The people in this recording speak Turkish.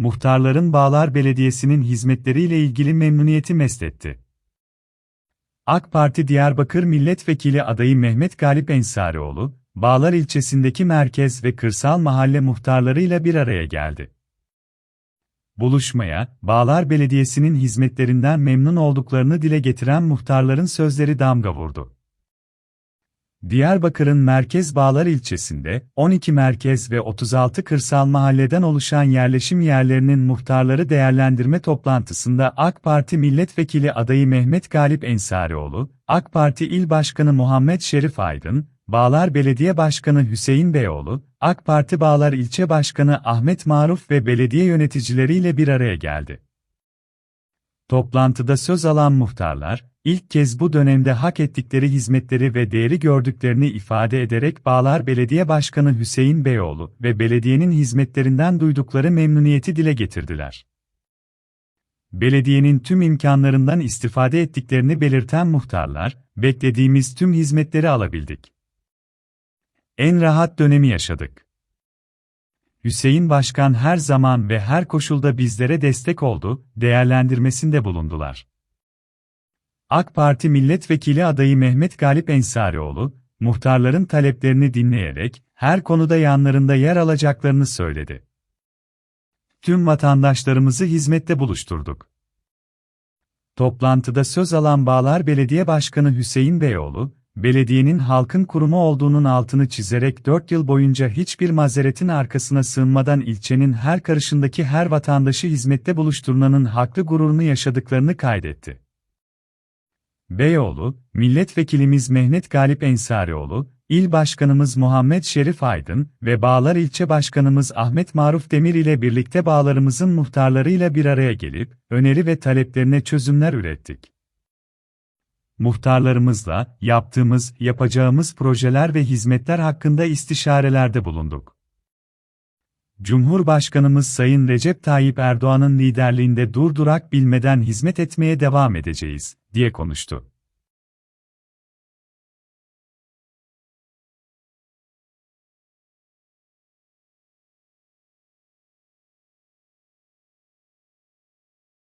muhtarların Bağlar Belediyesi'nin hizmetleriyle ilgili memnuniyeti mesletti. AK Parti Diyarbakır Milletvekili adayı Mehmet Galip Ensarioğlu, Bağlar ilçesindeki merkez ve kırsal mahalle muhtarlarıyla bir araya geldi. Buluşmaya, Bağlar Belediyesi'nin hizmetlerinden memnun olduklarını dile getiren muhtarların sözleri damga vurdu. Diyarbakır'ın Merkez Bağlar ilçesinde, 12 merkez ve 36 kırsal mahalleden oluşan yerleşim yerlerinin muhtarları değerlendirme toplantısında AK Parti Milletvekili adayı Mehmet Galip Ensarioğlu, AK Parti İl Başkanı Muhammed Şerif Aydın, Bağlar Belediye Başkanı Hüseyin Beyoğlu, AK Parti Bağlar İlçe Başkanı Ahmet Maruf ve belediye yöneticileriyle bir araya geldi. Toplantıda söz alan muhtarlar, ilk kez bu dönemde hak ettikleri hizmetleri ve değeri gördüklerini ifade ederek Bağlar Belediye Başkanı Hüseyin Beyoğlu ve belediyenin hizmetlerinden duydukları memnuniyeti dile getirdiler. Belediyenin tüm imkanlarından istifade ettiklerini belirten muhtarlar, beklediğimiz tüm hizmetleri alabildik. En rahat dönemi yaşadık. Hüseyin Başkan her zaman ve her koşulda bizlere destek oldu, değerlendirmesinde bulundular. AK Parti Milletvekili adayı Mehmet Galip Ensarioğlu, muhtarların taleplerini dinleyerek, her konuda yanlarında yer alacaklarını söyledi. Tüm vatandaşlarımızı hizmette buluşturduk. Toplantıda söz alan Bağlar Belediye Başkanı Hüseyin Beyoğlu, belediyenin halkın kurumu olduğunun altını çizerek 4 yıl boyunca hiçbir mazeretin arkasına sığınmadan ilçenin her karışındaki her vatandaşı hizmette buluşturmanın haklı gururunu yaşadıklarını kaydetti. Beyoğlu, Milletvekilimiz Mehmet Galip Ensarioğlu, İl Başkanımız Muhammed Şerif Aydın ve Bağlar İlçe Başkanımız Ahmet Maruf Demir ile birlikte bağlarımızın muhtarlarıyla bir araya gelip, öneri ve taleplerine çözümler ürettik muhtarlarımızla yaptığımız, yapacağımız projeler ve hizmetler hakkında istişarelerde bulunduk. Cumhurbaşkanımız Sayın Recep Tayyip Erdoğan'ın liderliğinde durdurak bilmeden hizmet etmeye devam edeceğiz, diye konuştu.